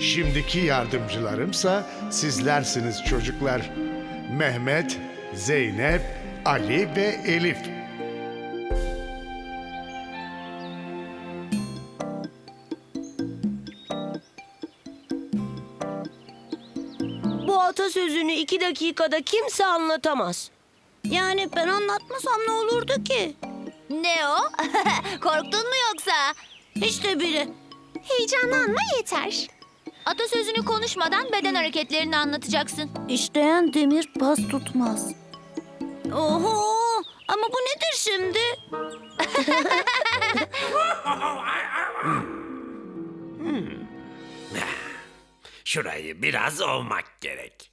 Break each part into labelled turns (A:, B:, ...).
A: Şimdiki yardımcılarımsa sizlersiniz çocuklar. Mehmet, Zeynep, Ali ve Elif.
B: Bu atasözünü iki dakikada kimse anlatamaz.
C: Yani ben anlatmasam ne olurdu ki?
D: Ne o? Korktun mu yoksa?
C: Hiç de bile.
D: Heyecanlanma yeter. Atasözünü konuşmadan beden hareketlerini anlatacaksın.
C: İşleyen demir pas tutmaz. Oho! Ama bu nedir şimdi?
E: Şurayı biraz ovmak gerek.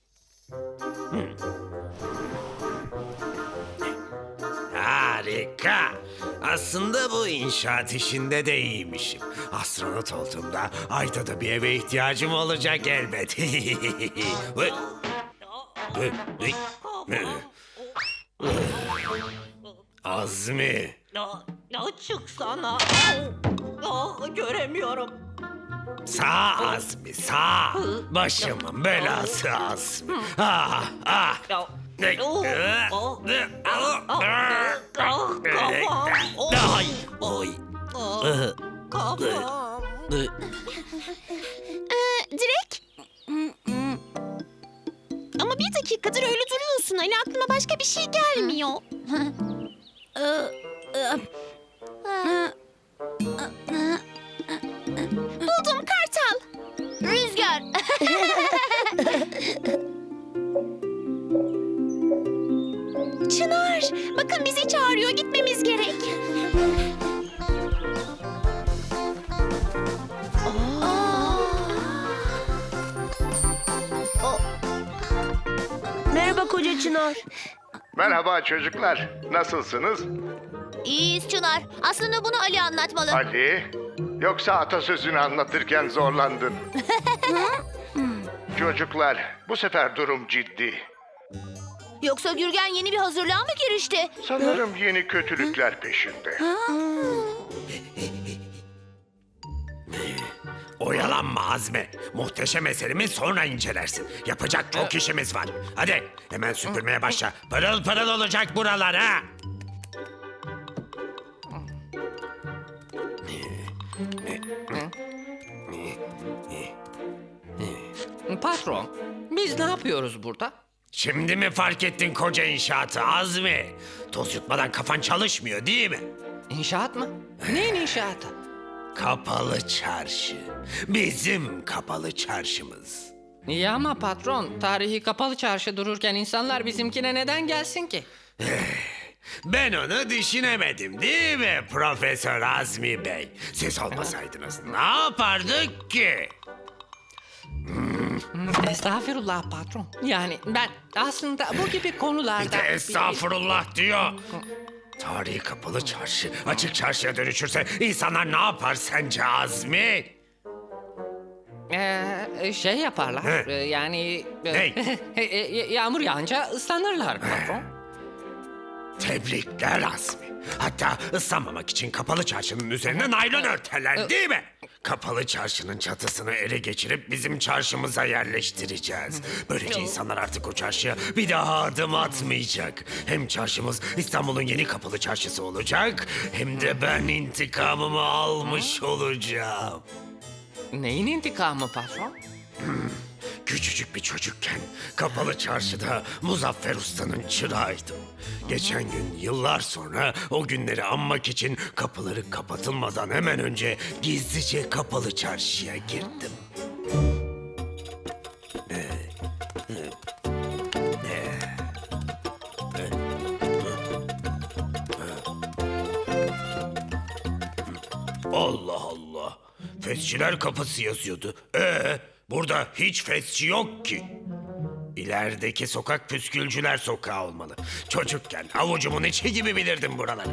E: Hmm. Harika. Aslında bu inşaat işinde de iyiymişim. Astronot olduğumda ayda da bir eve ihtiyacım olacak elbet. Azmi.
F: Çıksana. Oh, göremiyorum.
E: Sağ Azmi sağ. Başımın belası Azmi. Ah ah. Ay, oy.
F: Kafam.
D: Direk? Ama bir dakikadır öyle duruyorsun. Ali aklıma başka bir şey gelmiyor. Buldum
B: koca Çınar.
A: Merhaba çocuklar. Nasılsınız?
D: İyiyiz Çınar. Aslında bunu Ali anlatmalı.
A: Ali, yoksa atasözünü anlatırken zorlandın. çocuklar, bu sefer durum ciddi.
D: Yoksa Gürgen yeni bir hazırlığa mı girişti?
A: Sanırım yeni kötülükler peşinde.
E: Oyalanma Azmi. Muhteşem eserimi sonra incelersin. Yapacak çok işimiz var. Hadi hemen süpürmeye başla. Pırıl pırıl olacak buralar ha.
F: Patron, biz ne yapıyoruz burada?
E: Şimdi mi fark ettin koca inşaatı Azmi? Toz yutmadan kafan çalışmıyor değil mi?
F: İnşaat mı? Neyin inşaatı?
E: Kapalı çarşı. Bizim kapalı çarşımız.
F: İyi ama patron, tarihi kapalı çarşı dururken insanlar bizimkine neden gelsin ki?
E: Ben onu düşünemedim değil mi Profesör Azmi Bey? Siz olmasaydınız ne yapardık ki?
F: Estağfurullah patron. Yani ben aslında bu gibi
E: Bir
F: konularda...
E: de estağfurullah diyor. Tarihi kapalı çarşı açık çarşıya dönüşürse insanlar ne yapar sence Azmi?
F: Ee, şey yaparlar.
E: He.
F: yani... e,
E: Ney?
F: e, Yağmur yağınca ıslanırlar patron.
E: Tebrikler Azmi. Hatta ıslanmamak için kapalı çarşının üzerine naylon örterler değil mi? Kapalı çarşının çatısını ele geçirip bizim çarşımıza yerleştireceğiz. Böylece insanlar artık o çarşıya bir daha adım atmayacak. Hem çarşımız İstanbul'un yeni kapalı çarşısı olacak... ...hem de ben intikamımı almış olacağım.
F: Neyin intikamı patron?
E: Küçücük bir çocukken kapalı çarşıda Muzaffer Usta'nın çırağıydım. Geçen gün yıllar sonra o günleri anmak için kapıları kapatılmadan hemen önce gizlice kapalı çarşıya girdim. Allah Allah. Fesçiler kapısı yazıyordu. Ee, burada hiç fesçi yok ki. İlerideki sokak püskülcüler sokağı olmalı. Çocukken avucumun içi gibi bilirdim buraları.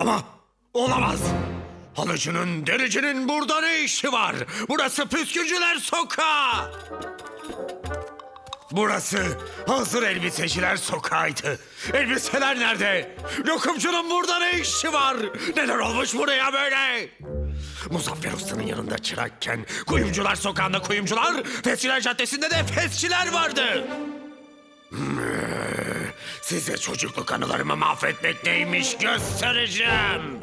E: Ama olamaz. Halıcının, dericinin burada ne işi var? Burası püskülcüler sokağı. Burası hazır elbiseciler sokağıydı. Elbiseler nerede? Lokumcunun burada ne işi var? Neler olmuş buraya böyle? Muzaffer Usta'nın yanında çırakken kuyumcular sokağında kuyumcular, Fesçiler Caddesi'nde de fesçiler vardı. Size çocukluk anılarımı mahvetmek neymiş göstereceğim.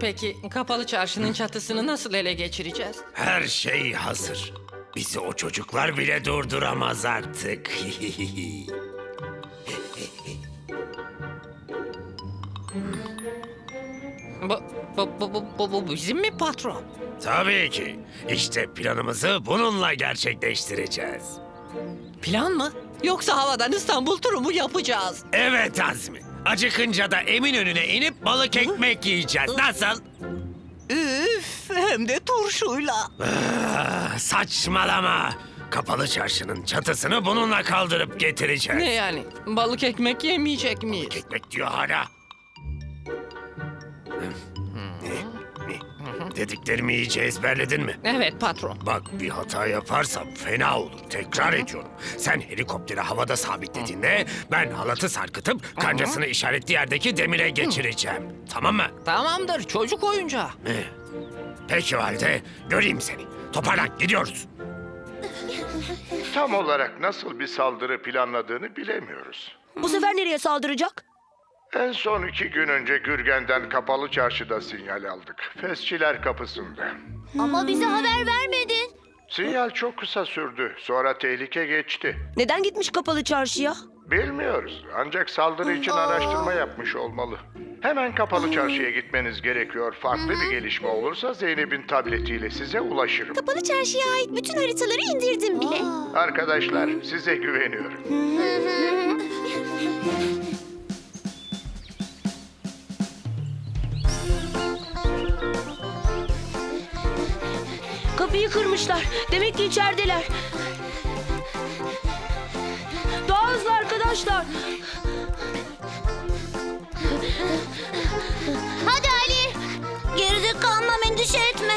F: Peki kapalı çarşının çatısını nasıl ele geçireceğiz?
E: Her şey hazır. Bizi o çocuklar bile durduramaz artık.
F: Bu, bu, bu, bu, bu, bu bizim mi patron?
E: Tabii ki. İşte planımızı bununla gerçekleştireceğiz.
F: Plan mı? Yoksa havadan İstanbul turu mu yapacağız?
E: Evet Azmi. Acıkınca da Eminönü'ne inip balık ekmek yiyeceğiz. Nasıl?
F: Üf, hem de turşuyla.
E: Ah, saçmalama. Kapalı çarşının çatısını bununla kaldırıp getireceğiz.
F: Ne yani? Balık ekmek yemeyecek miyiz?
E: Ekmek diyor hala. Dediklerimi iyice ezberledin mi?
F: Evet patron.
E: Bak bir hata yaparsam fena olur. Tekrar ediyorum. Sen helikopteri havada sabitlediğinde ben halatı sarkıtıp kancasını işaretli yerdeki demire geçireceğim. Tamam mı?
F: Tamamdır çocuk oyuncağı.
E: Peki o halde göreyim seni. Toparlan gidiyoruz.
A: Tam olarak nasıl bir saldırı planladığını bilemiyoruz.
B: Bu sefer nereye saldıracak?
A: En son iki gün önce Gürgen'den kapalı çarşıda sinyal aldık. Fesçiler kapısında.
C: Ama bize haber vermedin.
A: Sinyal çok kısa sürdü. Sonra tehlike geçti.
B: Neden gitmiş kapalı çarşıya?
A: Bilmiyoruz. Ancak saldırı için araştırma yapmış olmalı. Hemen kapalı çarşıya gitmeniz gerekiyor. Farklı bir gelişme olursa Zeynep'in tabletiyle size ulaşırım.
D: Kapalı çarşıya ait bütün haritaları indirdim bile.
A: Arkadaşlar size güveniyorum.
B: Kırmışlar. Demek ki içerideler. Daha hızlı arkadaşlar.
C: Hadi Ali. Geride kalmam endişe etme.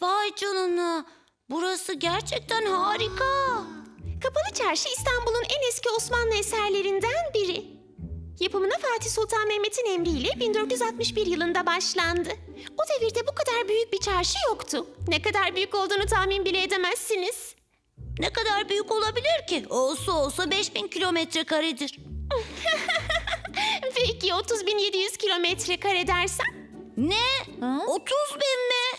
C: Vay canına. Burası gerçekten harika.
D: Kapalı Çarşı İstanbul'un en eski Osmanlı eserlerinden biri. Yapımına Fatih Sultan Mehmet'in emriyle 1461 yılında başlandı. O devirde bu kadar büyük bir çarşı yoktu. Ne kadar büyük olduğunu tahmin bile edemezsiniz.
C: Ne kadar büyük olabilir ki? Olsa olsa 5000 kilometre karedir.
D: Peki 30.700 kilometre kare dersem?
C: Ne? 30 bin mi?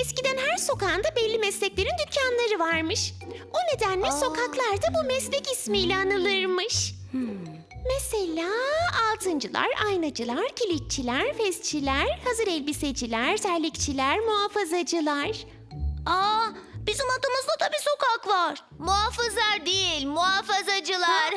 D: Eskiden her sokağında belli mesleklerin dükkanları varmış. O nedenle sokaklarda bu meslek ismiyle anılırmış. Mesela altıncılar, aynacılar, kilitçiler, fesçiler, hazır elbiseciler, terlikçiler, muhafazacılar.
C: Aa, bizim adımızda da bir sokak var. Muhafızlar değil, muhafazacılar.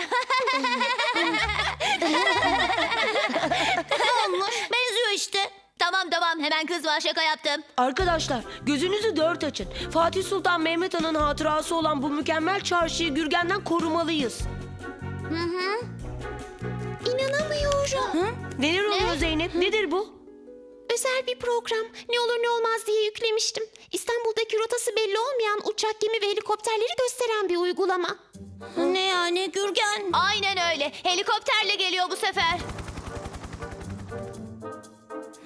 C: Olmuş, benziyor işte. Tamam tamam, hemen kız var şaka yaptım.
B: Arkadaşlar gözünüzü dört açın. Fatih Sultan Mehmet Han'ın hatırası olan bu mükemmel çarşıyı Gürgen'den korumalıyız.
D: İnanamıyorum.
B: Neler oluyor Zeynep? Nedir bu?
D: Özel bir program. Ne olur ne olmaz diye yüklemiştim. İstanbul'daki rotası belli olmayan uçak, gemi ve helikopterleri gösteren bir uygulama.
C: Ne yani Gürgen? Aynen öyle. Helikopterle geliyor bu sefer.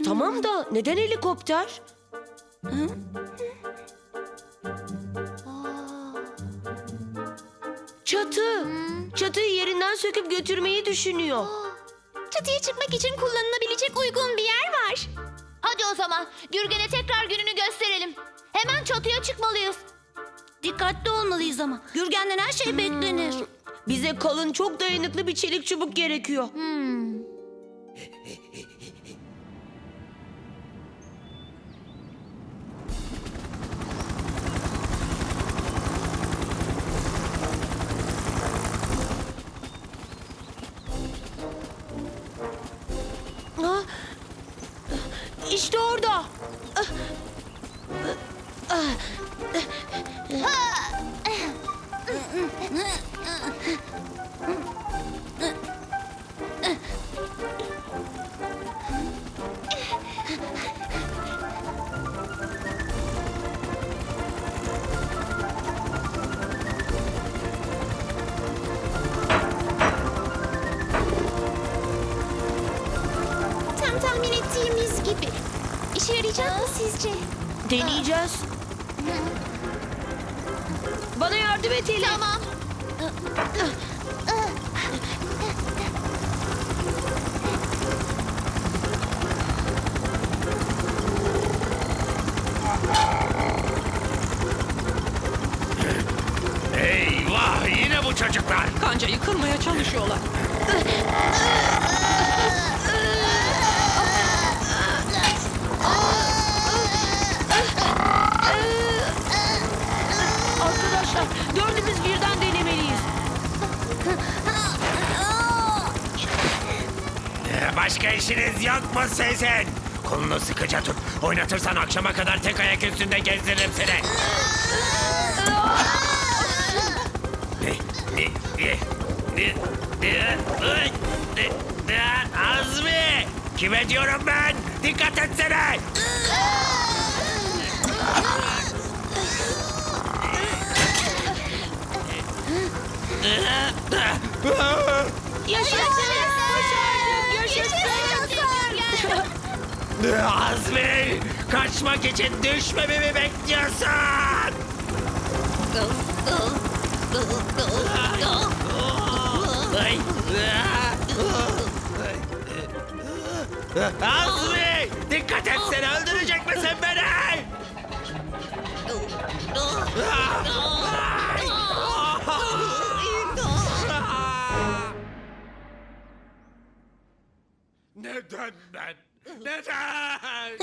B: Tamam da neden helikopter? Çatı. Çatıyı yerinden söküp götürmeyi düşünüyor.
D: Çatıya çıkmak için kullanılabilecek uygun bir yer var.
C: Hadi o zaman Gürgen'e tekrar gününü gösterelim. Hemen çatıya çıkmalıyız. Dikkatli olmalıyız ama. Gürgen'den her şey beklenir.
B: Bize kalın çok dayanıklı bir çelik çubuk gerekiyor. İşte orada.
D: Sizce?
B: Deneyeceğiz. Bana yardım et Elif.
C: Tamam.
E: Eyvah yine bu çocuklar.
F: Kancayı kırmaya çalışıyorlar.
E: Başka işiniz yok mu sizin? Kolunu sıkıca tut. Oynatırsan akşama kadar tek ayak üstünde gezdiririm seni. Azmi! Kime diyorum ben? Dikkat etsene!
B: Yaşasın.
E: Azmi! Kaçmak için düşmemi mi bekliyorsun? Azmi! Dikkat etsene öldürecek misin beni? Neden? Neden?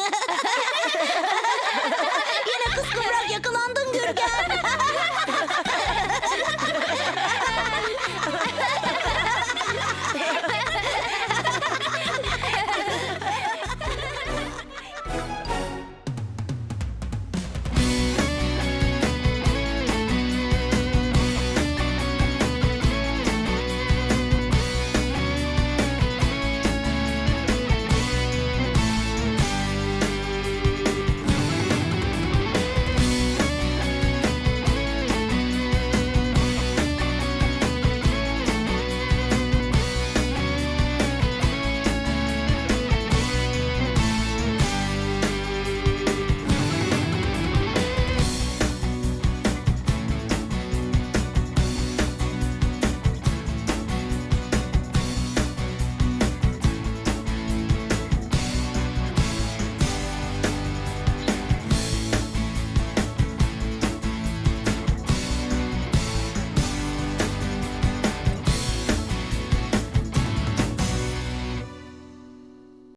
C: Yine kıskıvrak yakalandın Gürgen.